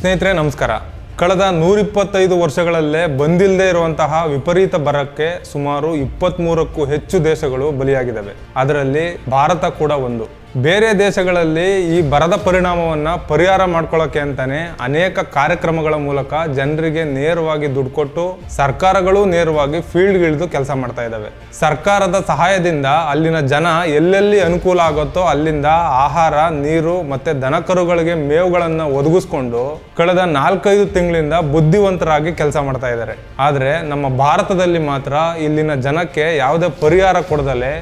ಸ್ನೇಹಿತರೆ, ನಮಸ್ಕಾರ. ಕಳೆದ ನೂರಿಪ್ಪತ್ತೈದು ವರ್ಷಗಳಲ್ಲೇ ಬಂದಿಲ್ಲದೆ ಇರುವಂತಹ ವಿಪರೀತ ಬರಕ್ಕೆ ಸುಮಾರು ಇಪ್ಪತ್ತ್ಮೂರಕ್ಕೂ ಹೆಚ್ಚು ದೇಶಗಳು ಬಲಿಯಾಗಿದ್ದಾವೆ. ಅದರಲ್ಲಿ ಭಾರತ ಕೂಡ ಒಂದು. ಬೇರೆ ದೇಶಗಳಲ್ಲಿ ಈ ಬರದ ಪರಿಣಾಮವನ್ನು ಪರಿಹಾರ ಮಾಡ್ಕೊಳ್ಳೋಕೆ ಅಂತಾನೆ ಅನೇಕ ಕಾರ್ಯಕ್ರಮಗಳ ಮೂಲಕ ಜನರಿಗೆ ನೇರವಾಗಿ ದುಡ್ಡು ಕೊಟ್ಟು ಸರ್ಕಾರಗಳು ನೇರವಾಗಿ ಫೀಲ್ಡ್ಗಿಳಿದು ಕೆಲಸ ಮಾಡ್ತಾ ಇದ್ದಾವೆ. ಸರ್ಕಾರದ ಸಹಾಯದಿಂದ ಅಲ್ಲಿನ ಜನ ಎಲ್ಲೆಲ್ಲಿ ಅನುಕೂಲ ಆಗುತ್ತೋ ಅಲ್ಲಿಂದ ಆಹಾರ, ನೀರು ಮತ್ತೆ ದನಕರುಗಳಿಗೆ ಮೇವುಗಳನ್ನು ಒದಗಿಸ್ಕೊಂಡು ಕಳೆದ ನಾಲ್ಕೈದು ತಿಂಗಳಿಂದ ಬುದ್ಧಿವಂತರಾಗಿ ಕೆಲಸ ಮಾಡ್ತಾ ಇದ್ದಾರೆ. ಆದರೆ ನಮ್ಮ ಭಾರತದಲ್ಲಿ ಮಾತ್ರ ಇಲ್ಲಿನ ಜನಕ್ಕೆ ಯಾವುದೇ ಪರಿಹಾರ ಕೊಡದಲೆ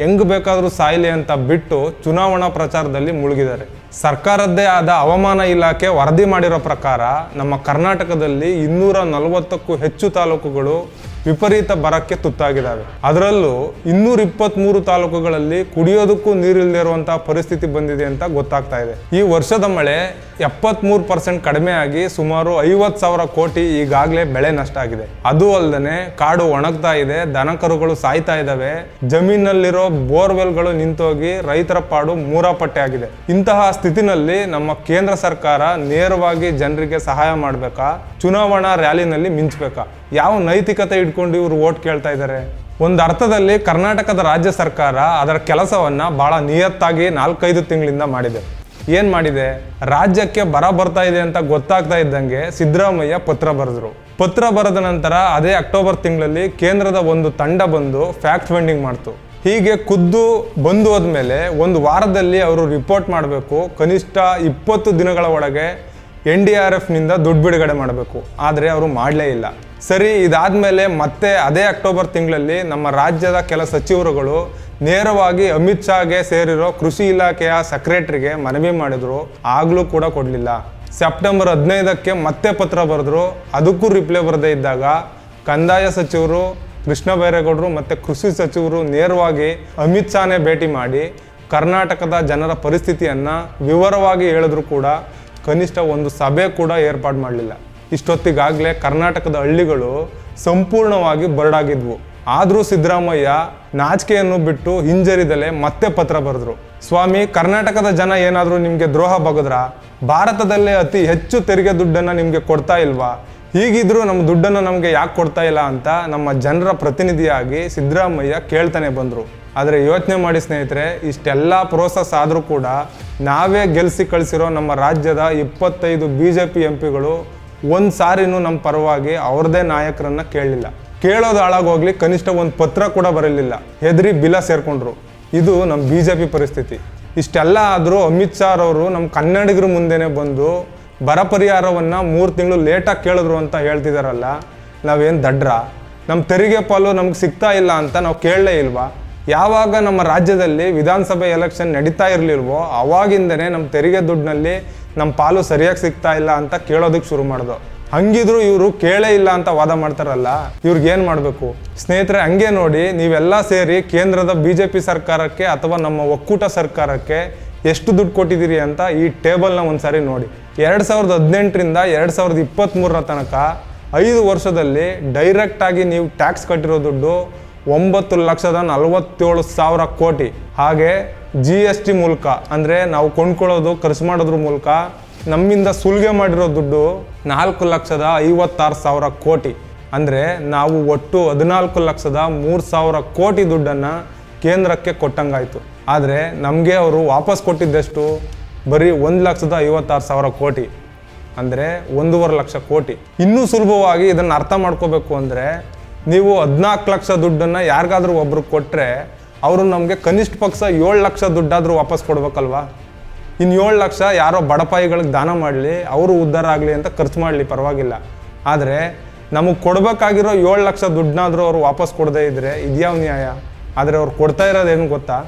ಹೆಂಗ್ ಬೇಕಾದರೂ ಸಾಯ್ಲಿ ಅಂತ ಬಿಟ್ಟು ಚುನಾವಣಾ ಪ್ರಚಾರದಲ್ಲಿ ಮುಳುಗಿದ್ದಾರೆ. ಸರ್ಕಾರದ್ದೇ ಆದ ಹವಾಮಾನ ಇಲಾಖೆ ವರದಿ ಮಾಡಿರೋ ಪ್ರಕಾರ ನಮ್ಮ ಕರ್ನಾಟಕದಲ್ಲಿ ಇನ್ನೂರ ನಲವತ್ತಕ್ಕೂ ಹೆಚ್ಚು ತಾಲೂಕುಗಳು ವಿಪರೀತ ಬರಕ್ಕೆ ತುತ್ತಾಗಿದ್ದಾವೆ. ಅದರಲ್ಲೂ ಇನ್ನೂರ ಇಪ್ಪತ್ಮೂರು ತಾಲೂಕುಗಳಲ್ಲಿ ಕುಡಿಯೋದಕ್ಕೂ ನೀರಿಲ್ಲದೆ ಇರುವಂತಹ ಪರಿಸ್ಥಿತಿ ಬಂದಿದೆ ಅಂತ ಗೊತ್ತಾಗ್ತಾ ಇದೆ. ಈ ವರ್ಷದ ಮಳೆ ಎಪ್ಪತ್ಮೂರು ಪರ್ಸೆಂಟ್ ಕಡಿಮೆ ಆಗಿ ಸುಮಾರು ಐವತ್ತು ಸಾವಿರ ಕೋಟಿ ಈಗಾಗಲೇ ಬೆಳೆ ನಷ್ಟ ಆಗಿದೆ. ಅದು ಅಲ್ಲದೆ ಕಾಡು ಒಣಗ್ತಾ ಇದೆ, ದನಕರುಗಳು ಸಾಯ್ತಾ ಇದ್ದಾವೆ, ಜಮೀನಲ್ಲಿರೋ ಬೋರ್ವೆಲ್ಗಳು ನಿಂತೋಗಿ ರೈತರ ಪಾಡು ಮೂರಾಪಟ್ಟೆ ಆಗಿದೆ. ಇಂತಹ ಸ್ಥಿತಿನಲ್ಲಿ ನಮ್ಮ ಕೇಂದ್ರ ಸರ್ಕಾರ ನೇರವಾಗಿ ಜನರಿಗೆ ಸಹಾಯ ಮಾಡಬೇಕಾ, ಚುನಾವಣಾ ರ್ಯಾಲಿನಲ್ಲಿ ಮಿಂಚಬೇಕಾ, ಯಾವ ನೈತಿಕತೆ ಇಟ್ಕೊಂಡು ಇವರು ಓಟ್ ಕೇಳ್ತಾ ಇದ್ದಾರೆ. ಒಂದು ಅರ್ಥದಲ್ಲಿ ಕರ್ನಾಟಕದ ರಾಜ್ಯ ಸರ್ಕಾರ ಅದರ ಕೆಲಸವನ್ನ ಬಹಳ ನಿಯತ್ತಾಗಿ ನಾಲ್ಕೈದು ತಿಂಗಳಿಂದ ಮಾಡಿದೆ. ಏನ್ ಮಾಡಿದೆ? ರಾಜ್ಯಕ್ಕೆ ಬರ ಬರ್ತಾ ಇದೆ ಅಂತ ಗೊತ್ತಾಗ್ತಾ ಇದ್ದಂಗೆ ಸಿದ್ದರಾಮಯ್ಯ ಪತ್ರ ಬರೆದ್ರು. ಪತ್ರ ಬರೆದ ನಂತರ ಅದೇ ಅಕ್ಟೋಬರ್ ತಿಂಗಳಲ್ಲಿ ಕೇಂದ್ರದ ಒಂದು ತಂಡ ಬಂದು ಫ್ಯಾಕ್ಟ್ ಫೈಂಡಿಂಗ್ ಮಾಡ್ತು. ಹೀಗೆ ಖುದ್ದು ಬಂದು ಹೋದ್ಮೇಲೆ ಒಂದು ವಾರದಲ್ಲಿ ಅವರು ರಿಪೋರ್ಟ್ ಮಾಡಬೇಕು, ಕನಿಷ್ಠ ಇಪ್ಪತ್ತು ದಿನಗಳ ಒಳಗೆ ಎನ್ ಡಿ ಆರ್ ಎಫ್ನಿಂದ ದುಡ್ಡು ಬಿಡುಗಡೆ ಮಾಡಬೇಕು. ಆದರೆ ಅವರು ಮಾಡಲೇ ಇಲ್ಲ. ಸರಿ, ಇದಾದ್ಮೇಲೆ ಮತ್ತೆ ಅದೇ ಅಕ್ಟೋಬರ್ ತಿಂಗಳಲ್ಲಿ ನಮ್ಮ ರಾಜ್ಯದ ಕೆಲ ಸಚಿವರುಗಳು ನೇರವಾಗಿ ಅಮಿತ್ ಶಾಗೆ ಸೇರಿರೋ ಕೃಷಿ ಇಲಾಖೆಯ ಸೆಕ್ರೆಟರಿಗೆ ಮನವಿ ಮಾಡಿದ್ರು. ಆಗಲೂ ಕೂಡ ಕೊಡಲಿಲ್ಲ. ಸೆಪ್ಟೆಂಬರ್ ಹದಿನೈದಕ್ಕೆ ಮತ್ತೆ ಪತ್ರ ಬರೆದ್ರು. ಅದಕ್ಕೂ ರಿಪ್ಲೈ ಬರದೇ ಇದ್ದಾಗ ಕಂದಾಯ ಸಚಿವರು, ಕೃಷ್ಣ ಬೈರೇಗೌಡರು ಮತ್ತು ಕೃಷಿ ಸಚಿವರು ನೇರವಾಗಿ ಅಮಿತ್ ಶಾನೇ ಭೇಟಿ ಮಾಡಿ ಕರ್ನಾಟಕದ ಜನರ ಪರಿಸ್ಥಿತಿಯನ್ನು ವಿವರವಾಗಿ ಹೇಳಿದ್ರು ಕೂಡ ಕನಿಷ್ಠ ಒಂದು ಸಭೆ ಕೂಡ ಏರ್ಪಾಡು ಮಾಡಲಿಲ್ಲ. ಇಷ್ಟೊತ್ತಿಗಾಗಲೇ ಕರ್ನಾಟಕದ ಹಳ್ಳಿಗಳು ಸಂಪೂರ್ಣವಾಗಿ ಬರಡಾಗಿದ್ವು ಆದರೂ ಸಿದ್ದರಾಮಯ್ಯ ನಾಚಿಕೆಯನ್ನು ಬಿಟ್ಟು ಹಿಂಜರಿದಲೆ ಮತ್ತೆ ಪತ್ರ ಬರೆದ್ರು. ಸ್ವಾಮಿ, ಕರ್ನಾಟಕದ ಜನ ಏನಾದರೂ ನಿಮಗೆ ದ್ರೋಹ ಬಗದ್ರ? ಭಾರತದಲ್ಲೇ ಅತಿ ಹೆಚ್ಚು ತೆರಿಗೆ ದುಡ್ಡನ್ನು ನಿಮಗೆ ಕೊಡ್ತಾ ಇಲ್ವಾ? ಹೀಗಿದ್ರೂ ನಮ್ಮ ದುಡ್ಡನ್ನು ನಮಗೆ ಯಾಕೆ ಕೊಡ್ತಾ ಇಲ್ಲ ಅಂತ ನಮ್ಮ ಜನರ ಪ್ರತಿನಿಧಿಯಾಗಿ ಸಿದ್ದರಾಮಯ್ಯ ಕೇಳ್ತಾನೆ ಬಂದರು. ಆದರೆ ಯೋಚನೆ ಮಾಡಿ ಸ್ನೇಹಿತರೆ, ಇಷ್ಟೆಲ್ಲ ಪ್ರೋಸೆಸ್ ಆದರೂ ಕೂಡ ನಾವೇ ಗೆಲ್ಲಿಸಿ ಕಳಿಸಿರೋ ನಮ್ಮ ರಾಜ್ಯದ ಇಪ್ಪತ್ತೈದು ಬಿ ಜೆ ಪಿ ಎಂ ಪಿಗಳು ಒಂದು ಸಾರಿನೂ ನಮ್ಮ ಪರವಾಗಿ ಅವ್ರದೇ ನಾಯಕರನ್ನು ಕೇಳಲಿಲ್ಲ. ಕೇಳೋದು ಹಾಳಾಗೋಗ್ಲಿ, ಕನಿಷ್ಠ ಒಂದು ಪತ್ರ ಕೂಡ ಬರಲಿಲ್ಲ. ಹೆದರಿ ಬಿಲ ಸೇರ್ಕೊಂಡ್ರು. ಇದು ನಮ್ಮ ಬಿ ಜೆ ಪಿ ಪರಿಸ್ಥಿತಿ. ಇಷ್ಟೆಲ್ಲ ಆದರೂ ಅಮಿತ್ ಶಾ ಅವರು ನಮ್ಮ ಕನ್ನಡಿಗರ ಮುಂದೆನೇ ಬಂದು ಬರ ಪರಿಹಾರವನ್ನು ಮೂರು ತಿಂಗಳು ಲೇಟಾಗಿ ಕೇಳಿದ್ರು ಅಂತ ಹೇಳ್ತಿದಾರಲ್ಲ, ನಾವೇನು ದಡ್ರ? ನಮ್ಮ ತೆರಿಗೆ ಪಾಲು ನಮ್ಗೆ ಸಿಗ್ತಾ ಇಲ್ಲ ಅಂತ ನಾವು ಕೇಳಲೇ ಇಲ್ವಾ? ಯಾವಾಗ ನಮ್ಮ ರಾಜ್ಯದಲ್ಲಿ ವಿಧಾನಸಭೆ ಎಲೆಕ್ಷನ್ ನಡೀತಾ ಇರಲಿಲ್ವೋ, ಅವಾಗಿಂದನೇ ನಮ್ಮ ತೆರಿಗೆ ದುಡ್ಡಿನಲ್ಲಿ ನಮ್ಮ ಪಾಲು ಸರಿಯಾಗಿ ಸಿಗ್ತಾ ಇಲ್ಲ ಅಂತ ಕೇಳೋದಕ್ಕೆ ಶುರು ಮಾಡ್ದು. ಹಂಗಿದ್ರು ಇವರು ಕೇಳೇ ಇಲ್ಲ ಅಂತ ವಾದ ಮಾಡ್ತಾರಲ್ಲ, ಇವ್ರಿಗೆ ಏನು ಮಾಡಬೇಕು? ಸ್ನೇಹಿತರೆ, ಹಂಗೆ ನೋಡಿ, ನೀವೆಲ್ಲ ಸೇರಿ ಕೇಂದ್ರದ ಬಿ ಜೆ ಪಿ ಸರ್ಕಾರಕ್ಕೆ ಅಥವಾ ನಮ್ಮ ಒಕ್ಕೂಟ ಸರ್ಕಾರಕ್ಕೆ ಎಷ್ಟು ದುಡ್ಡು ಕೊಟ್ಟಿದ್ದೀರಿ ಅಂತ ಈ ಟೇಬಲ್ನ ಒಂದ್ಸಾರಿ ನೋಡಿ. ಎರಡು ಸಾವಿರದ ಹದಿನೆಂಟರಿಂದ ಎರಡು ಸಾವಿರದ ಇಪ್ಪತ್ತ್ಮೂರರ ತನಕ ಐದು ವರ್ಷದಲ್ಲಿ ಡೈರೆಕ್ಟಾಗಿ ನೀವು ಟ್ಯಾಕ್ಸ್ ಕಟ್ಟಿರೋ ದುಡ್ಡು ಒಂಬತ್ತು ಲಕ್ಷದ ನಲವತ್ತೇಳು ಸಾವಿರ ಕೋಟಿ. ಹಾಗೆ ಜಿ ಎಸ್ ಟಿ ಮೂಲಕ, ಅಂದರೆ ನಾವು ಕೊಂಡ್ಕೊಳ್ಳೋದು, ಖರ್ಚು ಮಾಡೋದ್ರ ಮೂಲಕ ನಮ್ಮಿಂದ ಸುಲಿಗೆ ಮಾಡಿರೋ ದುಡ್ಡು ನಾಲ್ಕು ಲಕ್ಷದ ಐವತ್ತಾರು ಸಾವಿರ ಕೋಟಿ. ಅಂದರೆ ನಾವು ಒಟ್ಟು ಹದಿನಾಲ್ಕು ಲಕ್ಷದ ಮೂರು ಸಾವಿರ ಕೋಟಿ ದುಡ್ಡನ್ನು ಕೇಂದ್ರಕ್ಕೆ ಕೊಟ್ಟಂಗಾಯಿತು. ಆದರೆ ನಮಗೆ ಅವರು ವಾಪಸ್ ಕೊಟ್ಟಿದ್ದೆಷ್ಟು? ಬರೀ ಒಂದು ಲಕ್ಷದ ಐವತ್ತಾರು ಸಾವಿರ ಕೋಟಿ ಅಂದರೆ ಒಂದೂವರೆ ಲಕ್ಷ ಕೋಟಿ. ಇನ್ನೂ ಸುಲಭವಾಗಿ ಇದನ್ನು ಅರ್ಥ ಮಾಡ್ಕೋಬೇಕು ಅಂದರೆ ನೀವು ಹದಿನಾಲ್ಕು ಲಕ್ಷ ದುಡ್ಡನ್ನು ಯಾರಿಗಾದರೂ ಒಬ್ರಿಗೆ ಕೊಟ್ಟರೆ ಅವರು ನಮಗೆ ಕನಿಷ್ಠ ಪಕ್ಷ ಏಳು ಲಕ್ಷ ದುಡ್ಡಾದರೂ ವಾಪಸ್ ಕೊಡ್ಬೇಕಲ್ವಾ? ಇನ್ನು ಏಳು ಲಕ್ಷ ಯಾರೋ ಬಡಪಾಯಿಗಳಿಗೆ ದಾನ ಮಾಡಲಿ, ಅವರು ಉದ್ಧಾರ ಆಗಲಿ ಅಂತ ಖರ್ಚು ಮಾಡಲಿ ಪರವಾಗಿಲ್ಲ. ಆದರೆ ನಮಗೆ ಕೊಡಬೇಕಾಗಿರೋ ಏಳು ಲಕ್ಷ ದುಡ್ಡನ್ನಾದರೂ ಅವರು ವಾಪಸ್ ಕೊಡದೇ ಇದ್ದರೆ ಇದ್ಯಾವ ನ್ಯಾಯ? ಆದರೆ ಅವ್ರು ಕೊಡ್ತಾ ಇರೋದೇನು ಗೊತ್ತಾ?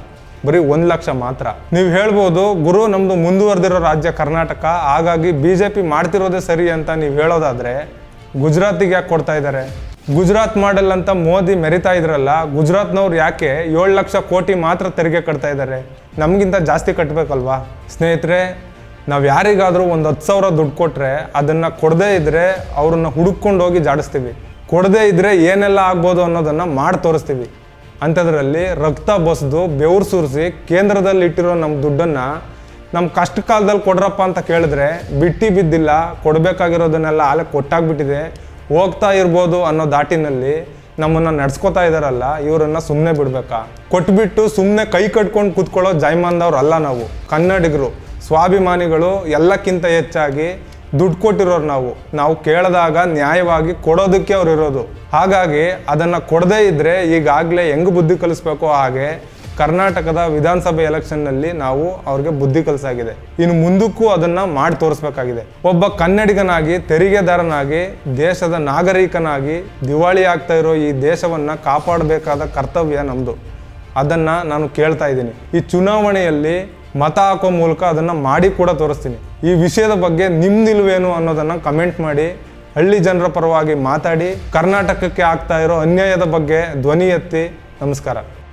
ಬರೀ ಒಂದು ಲಕ್ಷ ಮಾತ್ರ. ನೀವು ಹೇಳ್ಬೋದು, ಗುರು ನಮ್ಮದು ಮುಂದುವರೆದಿರೋ ರಾಜ್ಯ ಕರ್ನಾಟಕ, ಹಾಗಾಗಿ ಬಿ ಜೆ ಪಿ ಮಾಡ್ತಿರೋದೇ ಸರಿ ಅಂತ ನೀವು ಹೇಳೋದಾದರೆ ಗುಜರಾತಿಗೆ ಯಾಕೆ ಕೊಡ್ತಾ ಇದ್ದಾರೆ ಗುಜರಾತ್ ಮಾಡೆಲ್ ಅಂತ ಮೋದಿ ಮೆರಿತಾ ಇದ್ರಲ್ಲ, ಗುಜರಾತ್ನವ್ರು ಯಾಕೆ ಏಳು ಲಕ್ಷ ಕೋಟಿ ಮಾತ್ರ ತೆರಿಗೆ ಕಟ್ತಾ ಇದ್ದಾರೆ ನಮಗಿಂತ ಜಾಸ್ತಿ ಕಟ್ಟಬೇಕಲ್ವಾ ಸ್ನೇಹಿತರೆ, ನಾವು ಯಾರಿಗಾದರೂ ಒಂದು ಹತ್ತು ಸಾವಿರ ದುಡ್ಡು ಕೊಟ್ಟರೆ ಅದನ್ನು ಕೊಡದೇ ಇದ್ದರೆ ಅವ್ರನ್ನ ಹುಡುಕೊಂಡು ಹೋಗಿ ಜಾಡಿಸ್ತೀವಿ. ಕೊಡದೇ ಇದ್ದರೆ ಏನೆಲ್ಲ ಆಗ್ಬೋದು ಅನ್ನೋದನ್ನು ಮಾಡಿ ತೋರಿಸ್ತೀವಿ. ಅಂಥದ್ರಲ್ಲಿ ರಕ್ತ ಬಸ್ದು ಬೆವರು ಸುರಿಸಿ ಕೇಂದ್ರದಲ್ಲಿ ಇಟ್ಟಿರೋ ನಮ್ಮ ದುಡ್ಡನ್ನು ನಮ್ಮ ಕಷ್ಟ ಕಾಲದಲ್ಲಿ ಕೊಡ್ರಪ್ಪ ಅಂತ ಕೇಳಿದ್ರೆ ಬಿಟ್ಟಿ ಬಿದ್ದಿಲ್ಲ, ಕೊಡಬೇಕಾಗಿರೋದನ್ನೆಲ್ಲ ಆಲೆ ಕೊಟ್ಟಾಗ್ಬಿಟ್ಟಿದೆ. ಹೋಗ್ತಾ ಇರ್ಬೋದು ಅನ್ನೋ ದಾಟಿನಲ್ಲಿ ನಮ್ಮನ್ನು ನಡ್ಸ್ಕೊತಾ ಇದ್ದಾರಲ್ಲ ಇವರನ್ನು ಸುಮ್ಮನೆ ಬಿಡಬೇಕಾ? ಕೊಟ್ಬಿಟ್ಟು ಸುಮ್ಮನೆ ಕೈ ಕಟ್ಕೊಂಡು ಕೂತ್ಕೊಳ್ಳೋ ಜಾಯ್ಮಾನ್ದವ್ರು ಅಲ್ಲ ನಾವು, ಕನ್ನಡಿಗರು, ಸ್ವಾಭಿಮಾನಿಗಳು ಎಲ್ಲಕ್ಕಿಂತ ಹೆಚ್ಚಾಗಿ ದುಡ್ಡು ಕೊಟ್ಟಿರೋರು ನಾವು. ನಾವು ಕೇಳಿದಾಗ ನ್ಯಾಯವಾಗಿ ಕೊಡೋದಕ್ಕೆ ಅವ್ರು ಇರೋದು. ಹಾಗಾಗಿ ಅದನ್ನು ಕೊಡದೇ ಇದ್ದರೆ ಈಗಾಗಲೇ ಹೆಂಗೆ ಬುದ್ಧಿ ಕಲಿಸ್ಬೇಕೋ ಹಾಗೆ ಕರ್ನಾಟಕದ ವಿಧಾನಸಭೆ ಎಲೆಕ್ಷನ್ನಲ್ಲಿ ನಾವು ಅವ್ರಿಗೆ ಬುದ್ಧಿ ಕಲಿಸಾಗಿದೆ. ಇನ್ನು ಮುಂದಕ್ಕೂ ಅದನ್ನು ಮಾಡಿ ತೋರಿಸ್ಬೇಕಾಗಿದೆ. ಒಬ್ಬ ಕನ್ನಡಿಗನಾಗಿ, ತೆರಿಗೆದಾರನಾಗಿ, ದೇಶದ ನಾಗರಿಕನಾಗಿ ದಿವಾಳಿ ಆಗ್ತಾ ಇರೋ ಈ ದೇಶವನ್ನು ಕಾಪಾಡಬೇಕಾದ ಕರ್ತವ್ಯ ನಮ್ಮದು ಅದನ್ನು ನಾನು ಕೇಳ್ತಾ ಇದ್ದೀನಿ. ಈ ಚುನಾವಣೆಯಲ್ಲಿ ಮತ ಹಾಕೋ ಮೂಲಕ ಅದನ್ನು ಮಾಡಿ ಕೂಡ ತೋರಿಸ್ತೀನಿ. ಈ ವಿಷಯದ ಬಗ್ಗೆ ನಿಮ್ಮ ನಿಲುವೇನು ಅನ್ನೋದನ್ನು ಕಮೆಂಟ್ ಮಾಡಿ, ಹಳ್ಳಿ ಜನರ ಪರವಾಗಿ ಮಾತಾಡಿ, ಕರ್ನಾಟಕಕ್ಕೆ ಆಗ್ತಾ ಇರೋ ಅನ್ಯಾಯದ ಬಗ್ಗೆ ಧ್ವನಿ ಎತ್ತಿ, ನಮಸ್ಕಾರ.